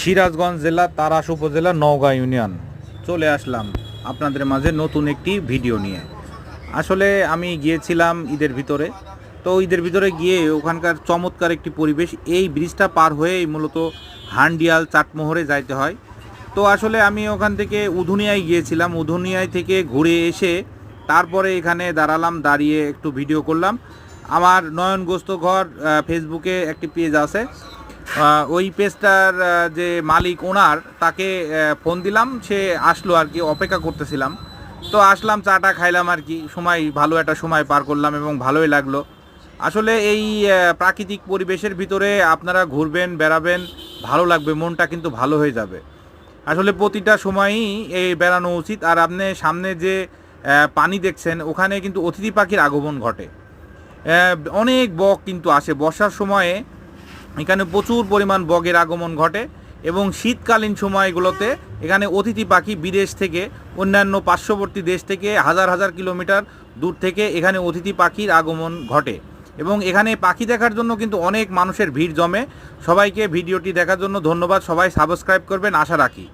সিরাজগঞ্জ জেলা, তারাস উপজেলা, নওগাঁ ইউনিয়ন। চলে আসলাম আপনাদের মাঝে নতুন একটি ভিডিও নিয়ে। আসলে আমি গিয়েছিলাম ঈদের ভিতরে। তো ঈদের ভিতরে গিয়ে ওখানকার চমৎকার একটি পরিবেশ, এই ব্রিজটা পার হয়েই মূলত হান্ডিয়াল চাটমোহরে যাইতে হয়। তো আসলে আমি ওখান থেকে উধুনিয়ায় গিয়েছিলাম। উধুনিয়ায় থেকে ঘুরে এসে তারপরে এখানে দাঁড়ালাম, দাঁড়িয়ে একটু ভিডিও করলাম। আমার নয়নগ্রস্ত ঘর ফেসবুকে একটি পেজ আছে। ওই পেজটার যে মালিক ওনার, তাকে ফোন দিলাম, সে আসলো আর কি, অপেক্ষা করতেছিলাম। তো আসলাম, চাটা খাইলাম আর কি, সময়, ভালো একটা সময় পার করলাম এবং ভালোই লাগল। আসলে এই প্রাকৃতিক পরিবেশের ভিতরে আপনারা ঘুরবেন, বেড়াবেন, ভালো লাগবে, মনটা কিন্তু ভালো হয়ে যাবে। আসলে প্রতিটা সময়ই এই বেড়ানো উচিত। আর আপনি সামনে যে পানি দেখছেন, ওখানে কিন্তু অতিথি পাখির আগমন ঘটে। অনেক বক কিন্তু আসে। বর্ষার সময়ে এখানে প্রচুর পরিমাণ বগের আগমন ঘটে এবং শীতকালীন সময়গুলোতে এখানে অতিথি পাখি বিদেশ থেকে, অন্যান্য পার্শ্ববর্তী দেশ থেকে হাজার হাজার কিলোমিটার দূর থেকে এখানে অতিথি পাখির আগমন ঘটে। এবং এখানে পাখি দেখার জন্য কিন্তু অনেক মানুষের ভিড় জমে। সবাইকে ভিডিওটি দেখার জন্য ধন্যবাদ। সবাই সাবস্ক্রাইব করবেন। আশা রাখি।